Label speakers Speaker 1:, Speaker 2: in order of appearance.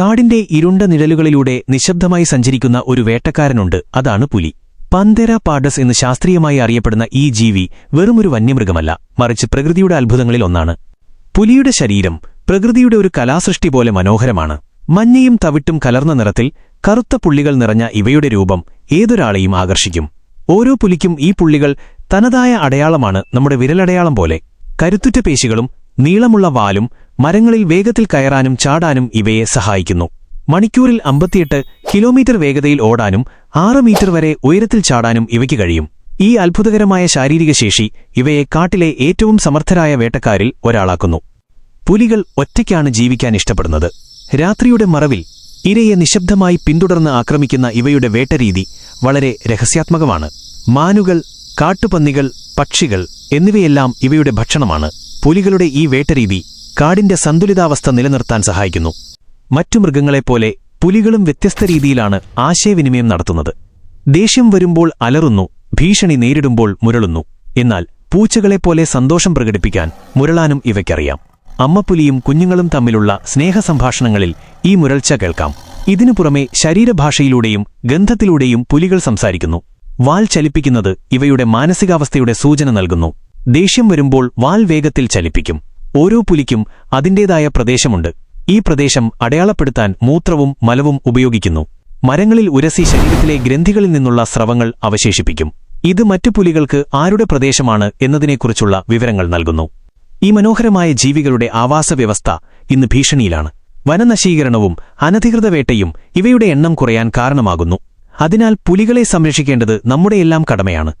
Speaker 1: കാടിന്റെ ഇരുണ്ട നിഴലുകളിലൂടെ നിശബ്ദമായി സഞ്ചരിക്കുന്ന ഒരു വേട്ടക്കാരനുണ്ട്. അതാണ് പുലി. പന്തേര പാഡസ് എന്ന് ശാസ്ത്രീയമായി അറിയപ്പെടുന്ന ഈ ജീവി വെറുമൊരു വന്യമൃഗമല്ല മറിച്ച് പ്രകൃതിയുടെ അത്ഭുതങ്ങളിൽ ഒന്നാണ്. പുലിയുടെ ശരീരം പ്രകൃതിയുടെ ഒരു കലാസൃഷ്ടി പോലെ മനോഹരമാണ്. മഞ്ഞയും തവിട്ടും കലർന്ന നിറത്തിൽ കറുത്ത പുള്ളികൾ നിറഞ്ഞ ഇവയുടെ രൂപം ഏതൊരാളെയും ആകർഷിക്കും. ഓരോ പുലിക്കും ഈ പുള്ളികൾ തനതായ അടയാളമാണ് നമ്മുടെ വിരലടയാളം പോലെ. കരുത്തുറ്റ പേശികളും നീളമുള്ള വാലും മരങ്ങളിൽ വേഗത്തിൽ കയറാനും ചാടാനും ഇവയെ സഹായിക്കുന്നു. മണിക്കൂറിൽ അമ്പത്തിയെട്ട് കിലോമീറ്റർ വേഗതയിൽ ഓടാനും ആറ് മീറ്റർ വരെ ഉയരത്തിൽ ചാടാനും ഇവയ്ക്ക് കഴിയും. ഈ അത്ഭുതകരമായ ശാരീരിക ശേഷി ഇവയെ കാട്ടിലെ ഏറ്റവും സമർത്ഥരായ വേട്ടക്കാരിൽ ഒരാളാക്കുന്നു. പുലികൾ ഒറ്റയ്ക്കാണ് ജീവിക്കാൻ ഇഷ്ടപ്പെടുന്നത്. രാത്രിയുടെ മറവിൽ ഇരയെ നിശബ്ദമായി പിന്തുടർന്ന് ആക്രമിക്കുന്ന ഇവയുടെ വേട്ടരീതി വളരെ രഹസ്യാത്മകമാണ്. മാനുകൾ കാട്ടുപന്നികൾ പക്ഷികൾ എന്നിവയെല്ലാം ഇവയുടെ ഭക്ഷണമാണ്. പുലികളുടെ ഈ വേട്ടരീതി കാടിന്റെ സന്തുലിതാവസ്ഥ നിലനിർത്താൻ സഹായിക്കുന്നു. മറ്റു മൃഗങ്ങളെപ്പോലെ പുലികളും വ്യത്യസ്ത രീതിയിലാണ് ആശയവിനിമയം നടത്തുന്നത്. ദേഷ്യം വരുമ്പോൾ അലറുന്നു ഭീഷണി നേരിടുമ്പോൾ മുരളുന്നു. എന്നാൽ പൂച്ചകളെപ്പോലെ സന്തോഷം പ്രകടിപ്പിക്കാൻ മുരളാനും ഇവയ്ക്കറിയാം. അമ്മപ്പുലിയും കുഞ്ഞുങ്ങളും തമ്മിലുള്ള സ്നേഹസംഭാഷണങ്ങളിൽ ഈ മുരൾച്ച കേൾക്കാം. ഇതിനു പുറമെ ശരീരഭാഷയിലൂടെയും ഗന്ധത്തിലൂടെയും പുലികൾ സംസാരിക്കുന്നു. വാൽ ചലിപ്പിക്കുന്നത് ഇവയുടെ മാനസികാവസ്ഥയുടെ സൂചന നൽകുന്നു. ദേഷ്യം വരുമ്പോൾ വാൽ വേഗത്തിൽ ചലിപ്പിക്കും. ഓരോ പുലിക്കും അതിന്റേതായ പ്രദേശമുണ്ട്. ഈ പ്രദേശം അടയാളപ്പെടുത്താൻ മൂത്രവും മലവും ഉപയോഗിക്കുന്നു. മരങ്ങളിൽ ഉരസി ശരീരത്തിലെ ഗ്രന്ഥികളിൽ നിന്നുള്ള സ്രവങ്ങൾ അവശേഷിപ്പിക്കും. ഇത് മറ്റു പുലികൾക്ക് ആരുടെ പ്രദേശമാണ് എന്നതിനെക്കുറിച്ചുള്ള വിവരങ്ങൾ നൽകുന്നു. ഈ മനോഹരമായ ജീവികളുടെ ആവാസവ്യവസ്ഥ ഇന്ന് ഭീഷണിയിലാണ്. വനനശീകരണവും അനധികൃത വേട്ടയും ഇവയുടെ എണ്ണം കുറയാൻ കാരണമാകുന്നു. അതിനാൽ പുലികളെ സംരക്ഷിക്കേണ്ടത് നമ്മുടെയെല്ലാം കടമയാണ്.